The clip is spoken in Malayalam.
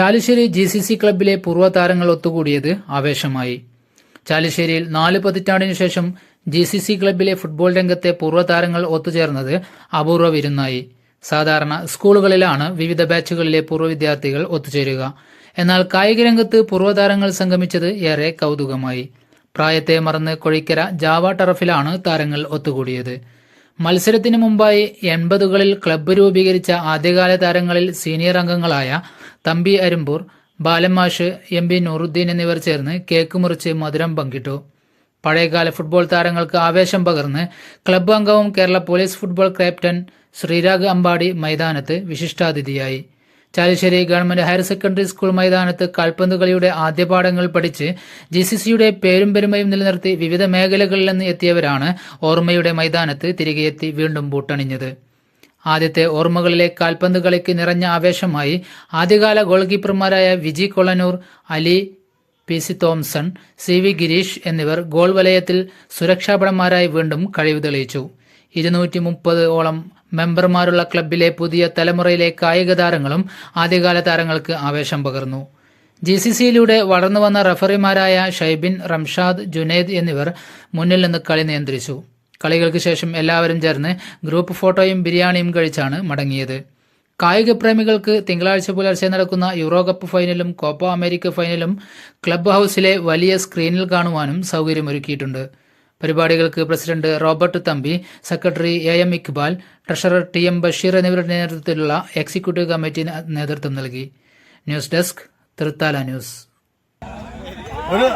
ചാലിശ്ശേരി ജി സി സി ക്ലബിലെ പൂർവ താരങ്ങൾ ഒത്തുകൂടിയത് ആവേശമായി. ചാലുശ്ശേരിയിൽ നാല് പതിറ്റാണ്ടിനു ശേഷം ജി സി സി ക്ലബിലെ ഫുട്ബോൾ രംഗത്തെ പൂർവ താരങ്ങൾ ഒത്തുചേർന്നത് അപൂർവ വിരുന്നായി. സാധാരണ സ്കൂളുകളിലാണ് വിവിധ ബാച്ചുകളിലെ പൂർവ വിദ്യാർത്ഥികൾ ഒത്തുചേരുക. എന്നാൽ കായിക രംഗത്ത് പൂർവ താരങ്ങൾ സംഗമിച്ചത് ഏറെ കൗതുകമായി. പ്രായത്തെ മറന്ന് കൊഴിക്കര ജാവ ടറഫിലാണ് താരങ്ങൾ ഒത്തുകൂടിയത്. മത്സരത്തിന് മുമ്പായി എൺപതുകളിൽ ക്ലബ്ബ് രൂപീകരിച്ച ആദ്യകാല താരങ്ങളിൽ സീനിയർ അംഗങ്ങളായ തമ്പി അരുമ്പൂർ ബാലമാഷ് എം പി നൂറുദ്ദീൻ എന്നിവർ ചേർന്ന് കേക്ക് മുറിച്ച് മധുരം പങ്കിട്ടു. പഴയകാല ഫുട്ബോൾ താരങ്ങൾക്ക് ആവേശം പകർന്ന് ക്ലബ്ബ് അംഗവും Kerala police football captain Sreerag Ambadi മൈതാനത്ത് വിശിഷ്ടാതിഥിയായി. Chalissery government higher secondary school മൈതാനത്ത് കാൽപന്ത് കളിയുടെ ആദ്യ പാഠങ്ങൾ പഠിച്ച് ജി സി സിയുടെ പേരും പെരുമയും നിലനിർത്തി വിവിധ മേഖലകളിൽ നിന്ന് എത്തിയവരാണ് ഓർമ്മയുടെ മൈതാനത്ത് തിരികെയെത്തി വീണ്ടും ബൂട്ടണിഞ്ഞത്. ആദ്യത്തെ ഓർമ്മകളിലെ കാൽപന്ത് കളിക്ക് നിറഞ്ഞ ആവേശമായി ആദ്യകാല goal കീപ്പർമാരായ Viji Kolanur Ali P C Thomson C V Girish എന്നിവർ ഗോൾ വലയത്തിൽ സുരക്ഷാപടന്മാരായി വീണ്ടും കഴിവ് തെളിയിച്ചു. ഇരുന്നൂറ്റി മുപ്പത് ഓളം മെമ്പർമാരുള്ള ക്ലബിലെ പുതിയ തലമുറയിലെ കായിക താരങ്ങളും ആദ്യകാല താരങ്ങൾക്ക് ആവേശം പകർന്നു. ജി സി സിയിലൂടെ വളർന്നു വന്ന റഫറിമാരായ ഷൈബിൻ റംഷാദ് ജുനൈദ് എന്നിവർ മുന്നിൽ നിന്ന് കളി നിയന്ത്രിച്ചു. കളികൾക്ക് ശേഷം എല്ലാവരും ചേർന്ന് ഗ്രൂപ്പ് ഫോട്ടോയും ബിരിയാണിയും കഴിച്ചാണ് മടങ്ങിയത്. കായിക പ്രേമികൾക്ക് തിങ്കളാഴ്ച പുലർച്ചെ നടക്കുന്ന യൂറോ കപ്പ് ഫൈനലും കോപ്പ അമേരിക്ക ഫൈനലും ക്ലബ് ഹൗസിലെ വലിയ സ്ക്രീനിൽ കാണുവാനും സൗകര്യമൊരുക്കിയിട്ടുണ്ട്. പരിപാടികൾക്ക് president Robert Thampi secretary A M Iqbal treasurer T M Basheer എന്നിവരുടെ നേതൃത്വത്തിലുള്ള എക്സിക്യൂട്ടീവ് കമ്മിറ്റി നേതൃത്വം നൽകി. News desk Thrithala news. ഒരു